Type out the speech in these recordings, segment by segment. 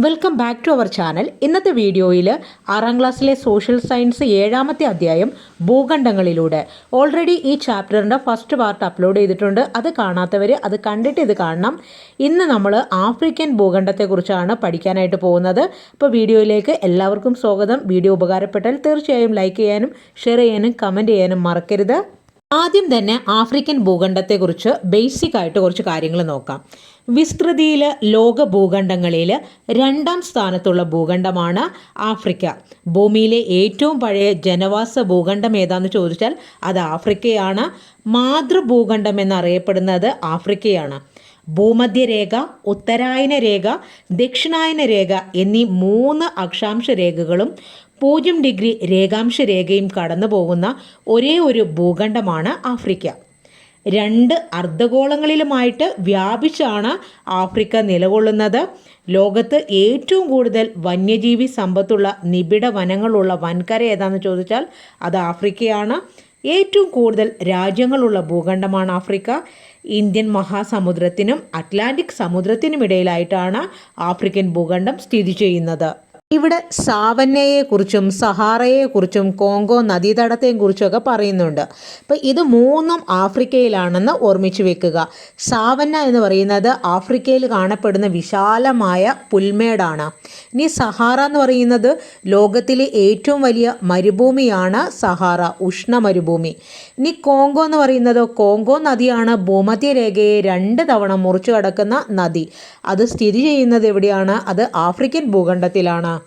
Welcome back to our channel ഇന്നത്തെ വീഡിയോയിൽ ആറാം ക്ലാസ്സിലെ സോഷ്യൽ സയൻസ് ഏഴാമത്തെ അധ്യായം ഭൂഖണ്ഡങ്ങളിലൂടെ. ഓൾറെഡി ഈ ചാപ്റ്ററിന്റെ ഫസ്റ്റ് പാർട്ട് അപ്ലോഡ് ചെയ്തിട്ടുണ്ട്. അത് കാണാത്തവർ അത് കണ്ടിട്ട് ഇത് കാണണം. ഇന്ന് നമ്മൾ ആഫ്രിക്കൻ ഭൂഖണ്ഡത്തെക്കുറിച്ചാണ് പഠിക്കാനായിട്ട് പോകുന്നത്. അപ്പോൾ വീഡിയോയിലേക്ക് എല്ലാവർക്കും സ്വാഗതം. വീഡിയോ ഉപകാരപ്പെട്ടാൽ തീർച്ചയായും ലൈക്ക് ചെയ്യാനും ഷെയർ ചെയ്യാനും കമന്റ് ചെയ്യാനും മറക്കരുത്. ആദ്യം തന്നെ ആഫ്രിക്കൻ ഭൂഖണ്ഡത്തെക്കുറിച്ച് ബേസിക് ആയിട്ട് കുറച്ച് കാര്യങ്ങൾ നോക്കാം. വിസ്തൃതിയിൽ ലോക ഭൂഖണ്ഡങ്ങളിൽ രണ്ടാം സ്ഥാനത്തുള്ള ഭൂഖണ്ഡമാണ് ആഫ്രിക്ക. ഭൂമിയിലെ ഏറ്റവും പഴയ ജനവാസ ഭൂഖണ്ഡം ഏതാന്ന് ചോദിച്ചാൽ അത് ആഫ്രിക്കയാണ്. മാതൃഭൂഖണ്ഡം എന്നറിയപ്പെടുന്നത് ആഫ്രിക്കയാണ്. ഭൂമധ്യരേഖ ഉത്തരായന രേഖ ദക്ഷിണായന രേഖ എന്നീ മൂന്ന് അക്ഷാംശ രേഖകളും പൂജ്യം ഡിഗ്രി രേഖാംശ രേഖയും കടന്നു പോകുന്ന ഒരേ ഒരു ഭൂഖണ്ഡമാണ് ആഫ്രിക്ക. രണ്ട് അർദ്ധഗോളങ്ങളിലുമായിട്ട് വ്യാപിച്ചാണ് ആഫ്രിക്ക നിലകൊള്ളുന്നത്. ലോകത്ത് ഏറ്റവും കൂടുതൽ വന്യജീവി സമ്പത്തുള്ള നിബിഡ വനങ്ങളുള്ള വൻകര ഏതാണെന്ന് ചോദിച്ചാൽ അത് ആഫ്രിക്കയാണ്. ഏറ്റവും കൂടുതൽ രാജ്യങ്ങളുള്ള ഭൂഖണ്ഡമാണ് ആഫ്രിക്ക. ഇന്ത്യൻ മഹാസമുദ്രത്തിനും അറ്റ്ലാന്റിക് സമുദ്രത്തിനുമിടയിലായിട്ടാണ് ആഫ്രിക്കൻ ഭൂഖണ്ഡം സ്ഥിതി ചെയ്യുന്നത്. ഇവിടെ സാവന്നയെക്കുറിച്ചും സഹാറയെക്കുറിച്ചും കോങ്കോ നദീതടത്തെയും കുറിച്ചൊക്കെ പറയുന്നുണ്ട്. അപ്പോൾ ഇത് മൂന്നും ആഫ്രിക്കയിലാണെന്ന് ഓർമ്മിച്ചു വെക്കുക. സാവന്ന എന്ന് പറയുന്നത് ആഫ്രിക്കയിൽ കാണപ്പെടുന്ന വിശാലമായ പുൽമേടാണ്. ഇനി സഹാറ എന്ന് പറയുന്നത് ലോകത്തിലെ ഏറ്റവും വലിയ മരുഭൂമിയാണ് സഹാറ ഉഷ്ണ മരുഭൂമി. ഇനി കോങ്കോ എന്ന് പറയുന്നത് കോങ്കോ നദിയാണ്. ഭൂമധ്യരേഖയെ രണ്ട് തവണ മുറിച്ചു കടക്കുന്ന നദി. അത് സ്ഥിതി ചെയ്യുന്നത് എവിടെയാണ്? അത് ആഫ്രിക്കൻ ഭൂഖണ്ഡത്തിലാണ്.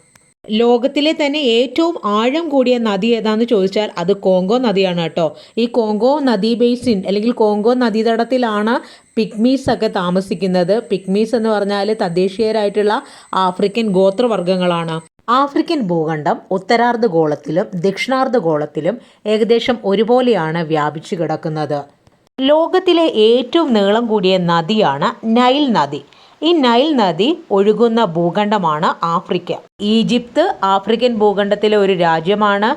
ലോകത്തിലെ തന്നെ ഏറ്റവും ആഴം കൂടിയ നദി ഏതാന്ന് ചോദിച്ചാൽ അത് കോങ്കോ നദിയാണ് കേട്ടോ. ഈ കോങ്കോ നദി ബേസിൻ അല്ലെങ്കിൽ കോങ്കോ നദീതടത്തിലാണ് പിഗ്മീസ് ഒക്കെ താമസിക്കുന്നത്. പിഗ്മീസ് എന്ന് പറഞ്ഞാൽ തദ്ദേശീയരായിട്ടുള്ള ആഫ്രിക്കൻ ഗോത്രവർഗങ്ങളാണ്. ആഫ്രിക്കൻ ഭൂഖണ്ഡം ഉത്തരാർദ്ധ ഗോളത്തിലും ദക്ഷിണാർദ്ധ ഗോളത്തിലും ഏകദേശം ഒരുപോലെയാണ് വ്യാപിച്ചു കിടക്കുന്നത്. ലോകത്തിലെ ഏറ്റവും നീളം കൂടിയ നദിയാണ് നൈൽ നദി. ഈ നൈൽ നദി ഒഴുകുന്ന ഭൂഖണ്ഡമാണ് ആഫ്രിക്ക. ഈജിപ്ത് ആഫ്രിക്കൻ ഭൂഖണ്ഡത്തിലെ ഒരു രാജ്യമാണ്.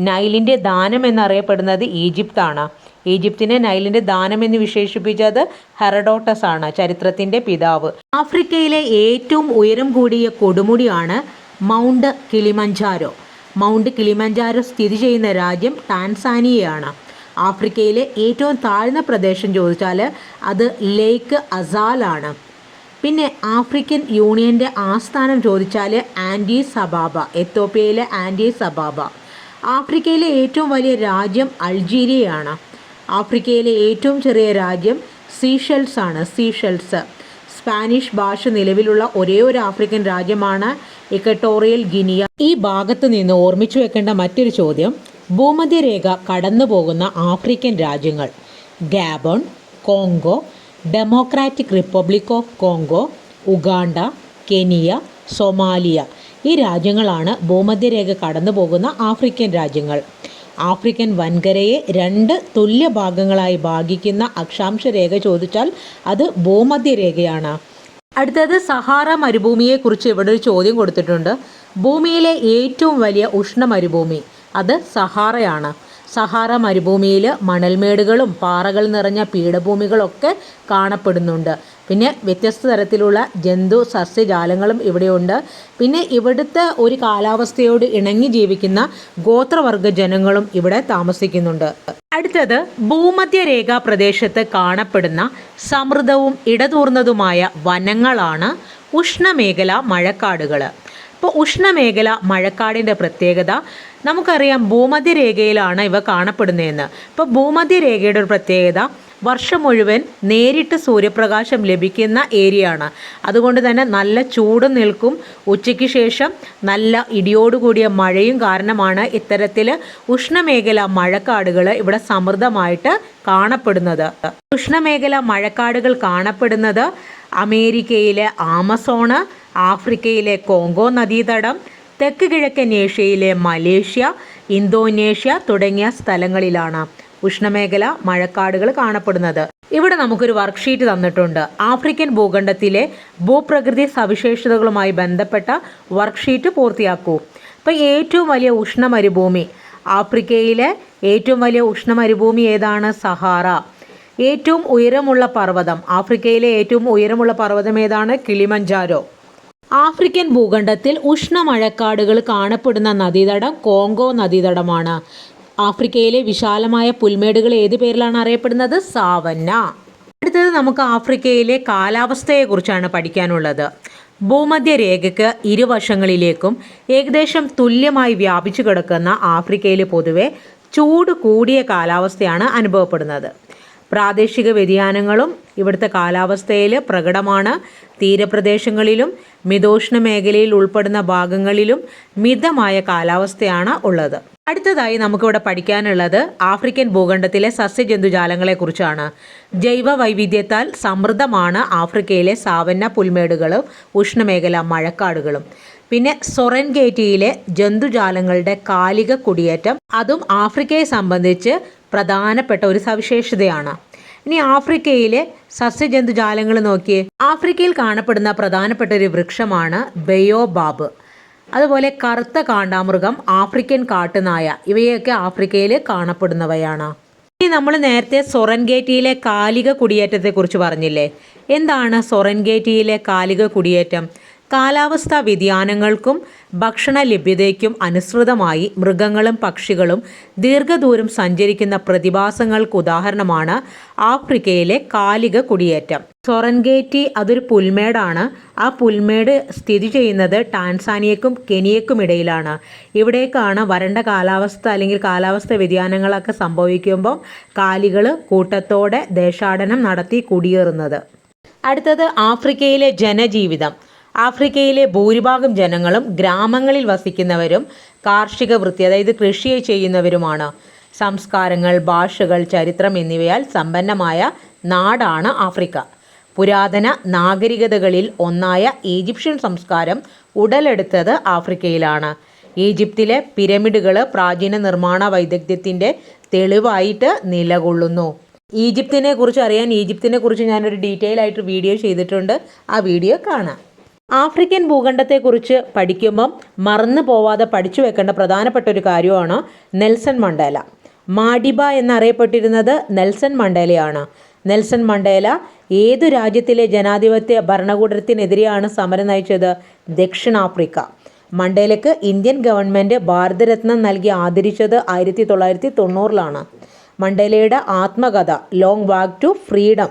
നൈലിന്റെ ദാനം എന്നറിയപ്പെടുന്നത് ഈജിപ്താണ്. ഈജിപ്തിനെ നൈലിന്റെ ദാനം എന്ന് വിശേഷിപ്പിച്ചത് ഹെറഡോട്ടസ് ആണ് ചരിത്രത്തിന്റെ പിതാവ്. ആഫ്രിക്കയിലെ ഏറ്റവും ഉയരം കൂടിയ കൊടുമുടിയാണ് മൗണ്ട് കിളിമഞ്ചാരോ. മൗണ്ട് കിളിമഞ്ചാരോ സ്ഥിതി ചെയ്യുന്ന രാജ്യം ടാൻസാനിയയാണ്. ആഫ്രിക്കയിലെ ഏറ്റവും താഴ്ന്ന പ്രദേശം ചോദിച്ചാൽ അത് ലേക്ക് അസാലാണ് പിന്നെ ആഫ്രിക്കൻ യൂണിയന്റെ ആസ്ഥാനം ചോദിച്ചാൽ ആന്റി സബാബ എത്തോപ്യയിലെ ആന്റി സബാബ. ആഫ്രിക്കയിലെ ഏറ്റവും വലിയ രാജ്യം അൾജീരിയയാണ്. ആഫ്രിക്കയിലെ ഏറ്റവും ചെറിയ രാജ്യം സീഷെൽസ് ആണ് സീഷെൽസ്. സ്പാനിഷ് ഭാഷ നിലവിലുള്ള ഒരേ ഒരു ആഫ്രിക്കൻ രാജ്യമാണ് ഇക്കട്ടോറിയൽ ഗിനിയ. ഈ ഭാഗത്ത് നിന്ന് ഓർമ്മിച്ചു വെക്കേണ്ട മറ്റൊരു ചോദ്യം ഭൂമധ്യരേഖ കടന്നു പോകുന്ന ആഫ്രിക്കൻ രാജ്യങ്ങൾ. Gabon Congo Democratic Republic of Congo Uganda Kenya Somalia ഈ രാജ്യങ്ങളാണ് ഭൂമധ്യരേഖ കടന്നു പോകുന്ന ആഫ്രിക്കൻ രാജ്യങ്ങൾ. ആഫ്രിക്കൻ വൻകരയെ രണ്ട് തുല്യ ഭാഗങ്ങളായി ഭാഗിക്കുന്ന അക്ഷാംശ രേഖ ചോദിച്ചാൽ അത് ഭൂമധ്യരേഖയാണ്. അടുത്തത് സഹാറ മരുഭൂമിയെക്കുറിച്ച് ഇവിടെ ഒരു ചോദ്യം കൊടുത്തിട്ടുണ്ട്. ഭൂമിയിലെ ഏറ്റവും വലിയ ഉഷ്ണ മരുഭൂമി അത് സഹാറയാണ്. സഹാറ മരുഭൂമിയിൽ മണൽമേടുകളും പാറകൾ നിറഞ്ഞ പീഠഭൂമികളൊക്കെ കാണപ്പെടുന്നുണ്ട്. പിന്നെ വ്യത്യസ്ത തരത്തിലുള്ള ജന്തു സസ്യജാലങ്ങളും ഇവിടെയുണ്ട്. പിന്നെ ഇവിടുത്തെ ഒരു കാലാവസ്ഥയോട് ഇണങ്ങി ജീവിക്കുന്ന ഗോത്രവർഗ ജനങ്ങളും ഇവിടെ താമസിക്കുന്നുണ്ട്. അടുത്തത് ഭൂമധ്യരേഖാ പ്രദേശത്ത് കാണപ്പെടുന്ന സമൃദ്ധവും ഇടതൂർന്നതുമായ വനങ്ങളാണ് ഉഷ്ണമേഖല മഴക്കാടുകൾ ഇപ്പോൾ ഉഷ്ണമേഖല മഴക്കാടിന്റെ പ്രത്യേകത നമുക്കറിയാം ഭൂമധ്യരേഖയിലാണ് ഇവ കാണപ്പെടുന്നതെന്ന്. ഇപ്പോൾ ഭൂമധ്യരേഖയുടെ ഒരു പ്രത്യേകത വർഷം മുഴുവൻ നേരിട്ട് സൂര്യപ്രകാശം ലഭിക്കുന്ന ഏരിയ ആണ് അതുകൊണ്ട് തന്നെ നല്ല ചൂട് നിൽക്കും. ഉച്ചയ്ക്ക് ശേഷം നല്ല ഇടിയോടുകൂടിയ മഴയും കാരണമാണ് ഇത്തരത്തിൽ ഉഷ്ണമേഖല മഴക്കാടുകൾ ഇവിടെ സമൃദ്ധമായിട്ട് കാണപ്പെടുന്നത്. ഉഷ്ണമേഖല മഴക്കാടുകൾ കാണപ്പെടുന്നത് അമേരിക്കയിലെ ആമസോണ് ആഫ്രിക്കയിലെ കോങ്കോ നദീതടം തെക്ക് കിഴക്കൻ ഏഷ്യയിലെ മലേഷ്യ ഇന്തോനേഷ്യ തുടങ്ങിയ സ്ഥലങ്ങളിലാണ് ഉഷ്ണമേഖല മഴക്കാടുകൾ കാണപ്പെടുന്നത്. ഇവിടെ നമുക്കൊരു വർക്ക്ഷീറ്റ് തന്നിട്ടുണ്ട്. ആഫ്രിക്കൻ ഭൂഖണ്ഡത്തിലെ ഭൂപ്രകൃതി സവിശേഷതകളുമായി ബന്ധപ്പെട്ട വർക്ക്ഷീറ്റ് പൂർത്തിയാക്കൂ. അപ്പോൾ ഏറ്റവും വലിയ ഉഷ്ണമരുഭൂമി ആഫ്രിക്കയിലെ ഏറ്റവും വലിയ ഉഷ്ണമരുഭൂമി ഏതാണ്? സഹാറ. ഏറ്റവും ഉയരമുള്ള പർവതം ആഫ്രിക്കയിലെ ഏറ്റവും ഉയരമുള്ള പർവതം ഏതാണ്? കിളിമഞ്ചാരോ. ആഫ്രിക്കൻ ഭൂഖണ്ഡത്തിൽ ഉഷ്ണമഴക്കാടുകൾ കാണപ്പെടുന്ന നദീതടം കോങ്കോ നദീതടമാണ്. ആഫ്രിക്കയിലെ വിശാലമായ പുൽമേടുകൾ ഏത് പേരിലാണ് അറിയപ്പെടുന്നത്? സാവന്ന. അടുത്തത് നമുക്ക് ആഫ്രിക്കയിലെ കാലാവസ്ഥയെക്കുറിച്ചാണ് പഠിക്കാനുള്ളത്. ഭൂമധ്യരേഖയ്ക്ക് ഇരുവശങ്ങളിലേക്കും ഏകദേശം തുല്യമായി വ്യാപിച്ചു കിടക്കുന്ന ആഫ്രിക്കയിൽ പൊതുവെ ചൂട് കൂടിയ കാലാവസ്ഥയാണ് അനുഭവപ്പെടുന്നത്. പ്രാദേശിക വ്യതിയാനങ്ങളും ഇവിടുത്തെ കാലാവസ്ഥയിൽ പ്രകടമാണ്. തീരപ്രദേശങ്ങളിലും മിതോഷ്ണ മേഖലയിൽ ഉൾപ്പെടുന്ന ഭാഗങ്ങളിലും മിതമായ കാലാവസ്ഥയാണ് ഉള്ളത്. അടുത്തതായി നമുക്കിവിടെ പഠിക്കാനുള്ളത് ആഫ്രിക്കൻ ഭൂഖണ്ഡത്തിലെ സസ്യജന്തുജാലങ്ങളെക്കുറിച്ചാണ്. ജൈവ വൈവിധ്യത്താൽ സമൃദ്ധമാണ് ആഫ്രിക്കയിലെ സാവന്ന പുൽമേടുകളും ഉഷ്ണമേഖല മഴക്കാടുകളും. പിന്നെ സൊറൻഗേറ്റിയിലെ ജന്തുജാലങ്ങളുടെ കാലിക കുടിയേറ്റം അതും ആഫ്രിക്കയെ സംബന്ധിച്ച് പ്രധാനപ്പെട്ട ഒരു സവിശേഷതയാണ്. ഇനി ആഫ്രിക്കയിലെ സസ്യജന്തുജാലങ്ങൾ നോക്കിയേ ആഫ്രിക്കയിൽ കാണപ്പെടുന്ന പ്രധാനപ്പെട്ട ഒരു വൃക്ഷമാണ് ബയോബാബ്. അതുപോലെ കറുത്ത കാണ്ടാമൃഗം ആഫ്രിക്കൻ കാട്ടുനായ ഇവയൊക്കെ ആഫ്രിക്കയിൽ കാണപ്പെടുന്നവയാണ്. ഇനി നമ്മൾ നേരത്തെ സൊറൻഗേറ്റിയിലെ കാലിക കുടിയേറ്റത്തെക്കുറിച്ച് പറഞ്ഞില്ലേ? എന്താണ് സൊറൻഗേറ്റിയിലെ കാലിക കുടിയേറ്റം? കാലാവസ്ഥാ വ്യതിയാനങ്ങൾക്കും ഭക്ഷണ ലഭ്യതയ്ക്കും അനുസൃതമായി മൃഗങ്ങളും പക്ഷികളും ദീർഘദൂരം സഞ്ചരിക്കുന്ന പ്രതിഭാസങ്ങൾക്ക് ഉദാഹരണമാണ് ആഫ്രിക്കയിലെ കാലിക കുടിയേറ്റം. സൊറൻഗേറ്റി അതൊരു പുൽമേടാണ്. ആ പുൽമേട് സ്ഥിതി ചെയ്യുന്നത് ടാൻസാനിയക്കും കെനിയക്കും ഇടയിലാണ് ഇവിടേക്കാണ് വരണ്ട കാലാവസ്ഥ അല്ലെങ്കിൽ കാലാവസ്ഥ വ്യതിയാനങ്ങളൊക്കെ സംഭവിക്കുമ്പോൾ കാലികൾ കൂട്ടത്തോടെ ദേശാടനം നടത്തി കുടിയേറുന്നത്. അടുത്തത് ആഫ്രിക്കയിലെ ജനജീവിതം. ആഫ്രിക്കയിലെ ഭൂരിഭാഗം ജനങ്ങളും ഗ്രാമങ്ങളിൽ വസിക്കുന്നവരും കാർഷിക വൃത്തി അതായത് കൃഷി ചെയ്യുന്നവരുമാണ്. സംസ്കാരങ്ങൾ ഭാഷകൾ ചരിത്രം എന്നിവയാൽ സമ്പന്നമായ നാടാണ് ആഫ്രിക്ക. പുരാതന നാഗരികതകളിൽ ഒന്നായ ഈജിപ്ഷ്യൻ സംസ്കാരം ഉടലെടുത്തത് ആഫ്രിക്കയിലാണ്. ഈജിപ്തിലെ പിരമിഡുകൾ പ്രാചീന നിർമ്മാണ വൈദഗ്ധ്യത്തിന്റെ തെളിവായിട്ട് നിലകൊള്ളുന്നു. ഈജിപ്തിനെ കുറിച്ച് അറിയാൻ ഈജിപ്തിനെ കുറിച്ച് ഞാനൊരു ഡീറ്റെയിൽ ആയിട്ട് വീഡിയോ ചെയ്തിട്ടുണ്ട്. ആ വീഡിയോ കാണാം. ആഫ്രിക്കൻ ഭൂഖണ്ഡത്തെക്കുറിച്ച് പഠിക്കുമ്പം മറന്നു പോവാതെ പഠിച്ചു വെക്കേണ്ട പ്രധാനപ്പെട്ട ഒരു കാര്യമാണ് നെൽസൺ മണ്ടേല. മാഡിബ എന്നറിയപ്പെട്ടിരുന്നത് നെൽസൺ മണ്ടേലയാണ്. നെൽസൺ മണ്ടേല ഏതു രാജ്യത്തിലെ ജനാധിപത്യ ഭരണകൂടത്തിനെതിരെയാണ് സമരം നയിച്ചത്? ദക്ഷിണാഫ്രിക്ക. മണ്ടേലയ്ക്ക് ഇന്ത്യൻ ഗവൺമെന്റ് ഭാരതരത്നം നൽകി ആദരിച്ചത് ആയിരത്തി തൊള്ളായിരത്തി തൊണ്ണൂറിലാണ്. മണ്ടേലയുടെ ആത്മകഥ ലോങ് വാക്ക് ടു ഫ്രീഡം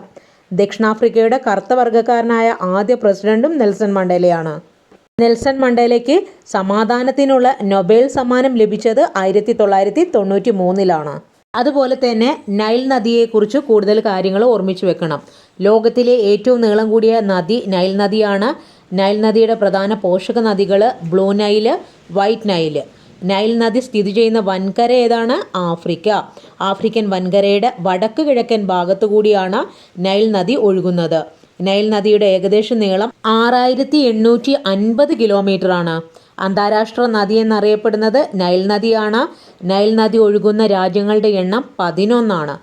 ദക്ഷിണാഫ്രിക്കയുടെ കറുത്ത വർഗക്കാരനായ ആദ്യ പ്രസിഡന്റും നെൽസൺ മണ്ടേലയാണ്. നെൽസൺ മണ്ടേലയ്ക്ക് സമാധാനത്തിനുള്ള നൊബേൽ സമ്മാനം ലഭിച്ചത് ആയിരത്തി തൊള്ളായിരത്തി തൊണ്ണൂറ്റി മൂന്നിലാണ് അതുപോലെ തന്നെ നൈൽ നദിയെക്കുറിച്ച് കൂടുതൽ കാര്യങ്ങൾ ഓർമ്മിച്ചു വെക്കണം. ലോകത്തിലെ ഏറ്റവും നീളം കൂടിയ നദി നൈൽ നദിയാണ്. നൈൽ നദിയുടെ പ്രധാന പോഷക നദികൾ Blue Nile White Nile. Nile നദി സ്ഥിതി ചെയ്യുന്ന വൻകര ഏതാണ്? ആഫ്രിക്ക. ആഫ്രിക്കൻ വൻകരയുടെ വടക്ക് കിഴക്കൻ ഭാഗത്തുകൂടിയാണ് നൈൽ നദി ഒഴുകുന്നത്. നൈൽ നദിയുടെ ഏകദേശ നീളം ആറായിരത്തി എണ്ണൂറ്റി അൻപത് കിലോമീറ്റർ ആണ് അന്താരാഷ്ട്ര നദി എന്നറിയപ്പെടുന്നത് നൈൽ നദിയാണ്. നൈൽ നദി ഒഴുകുന്ന രാജ്യങ്ങളുടെ എണ്ണം പതിനൊന്നാണ്.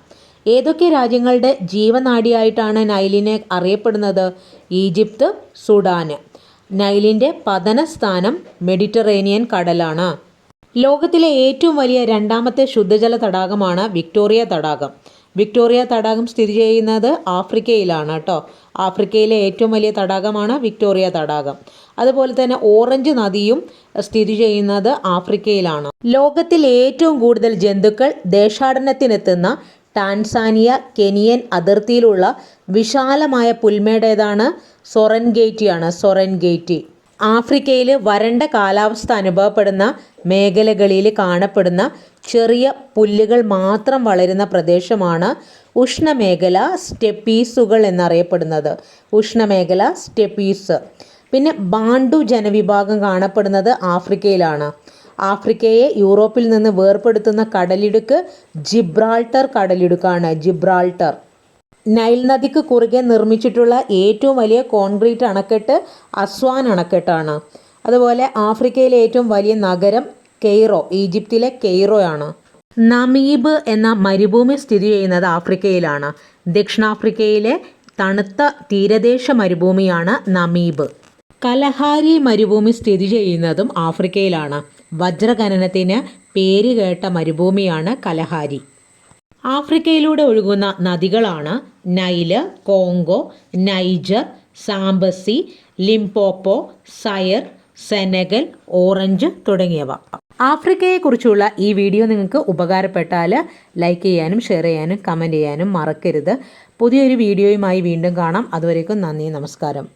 ഏതൊക്കെ രാജ്യങ്ങളുടെ ജീവനാഡിയായിട്ടാണ് നൈലിനെ അറിയപ്പെടുന്നത്? Egypt Sudan. നൈലിന്റെ പതനസ്ഥാനം മെഡിറ്ററേനിയൻ കടലാണ്. ലോകത്തിലെ ഏറ്റവും വലിയ രണ്ടാമത്തെ ശുദ്ധജല തടാകമാണ് വിക്ടോറിയ തടാകം. വിക്ടോറിയ തടാകം സ്ഥിതി ചെയ്യുന്നത് ആഫ്രിക്കയിലാണ് കേട്ടോ ആഫ്രിക്കയിലെ ഏറ്റവും വലിയ തടാകമാണ് വിക്ടോറിയ തടാകം. അതുപോലെ തന്നെ ഓറഞ്ച് നദിയും സ്ഥിതി ചെയ്യുന്നത് ആഫ്രിക്കയിലാണ്. ലോകത്തിൽ ഏറ്റവും കൂടുതൽ ജന്തുക്കൾ ദേശാടനത്തിനെത്തുന്ന ടാൻസാനിയ കെനിയൻ അതിർത്തിയിലുള്ള വിശാലമായ പുൽമേടേതാണ് സൊറൻഗേറ്റിയാണ് സൊറൻഗേറ്റി. ആഫ്രിക്കയിൽ വരണ്ട കാലാവസ്ഥ അനുഭവപ്പെടുന്ന മേഖലകളിൽ കാണപ്പെടുന്ന ചെറിയ പുല്ലുകൾ മാത്രം വളരുന്ന പ്രദേശമാണ് ഉഷ്ണമേഖല സ്റ്റെപ്പീസുകൾ എന്നറിയപ്പെടുന്നത്. ഉഷ്ണമേഖല സ്റ്റെപ്പീസ്. പിന്നെ ബാണ്ടു ജനവിഭാഗം കാണപ്പെടുന്നത് ആഫ്രിക്കയിലാണ്. ആഫ്രിക്കയെ യൂറോപ്പിൽ നിന്ന് വേർപെടുത്തുന്ന കടലിടുക്ക് ജിബ്രാൾട്ടർ കടലിടുക്കാണ്. ജിബ്രാൾട്ടർ. നൈൽ നദിക്ക് കുറുകെ നിർമ്മിച്ചിട്ടുള്ള ഏറ്റവും വലിയ കോൺക്രീറ്റ് അണക്കെട്ട് അസ്വാൻ അണക്കെട്ടാണ്. അതുപോലെ ആഫ്രിക്കയിലെ ഏറ്റവും വലിയ നഗരം കെയ്റോ ഈജിപ്തിലെ കെയ്റോ ആണ് നമീബ് എന്ന മരുഭൂമി സ്ഥിതി ചെയ്യുന്നത് ആഫ്രിക്കയിലാണ്. ദക്ഷിണാഫ്രിക്കയിലെ തണുത്ത തീരദേശ മരുഭൂമിയാണ് നമീബ്. കലഹാരി മരുഭൂമി സ്ഥിതി ചെയ്യുന്നതും ആഫ്രിക്കയിലാണ്. വജ്രഖനനത്തിന് പേരുകേട്ട മരുഭൂമിയാണ് കലഹാരി. ആഫ്രിക്കയിലൂടെ ഒഴുകുന്ന നദികളാണ് Nile Congo Niger Zambezi Limpopo Zaire Senegal Orange തുടങ്ങിയവ. ആഫ്രിക്കയെക്കുറിച്ചുള്ള ഈ വീഡിയോ നിങ്ങൾക്ക് ഉപകാരപ്പെട്ടാൽ ലൈക്ക് ചെയ്യാനും ഷെയർ ചെയ്യാനും കമന്റ് ചെയ്യാനും മറക്കരുത്. പുതിയൊരു വീഡിയോയുമായി വീണ്ടും കാണാം. അതുവരേക്കും നന്ദി നമസ്കാരം.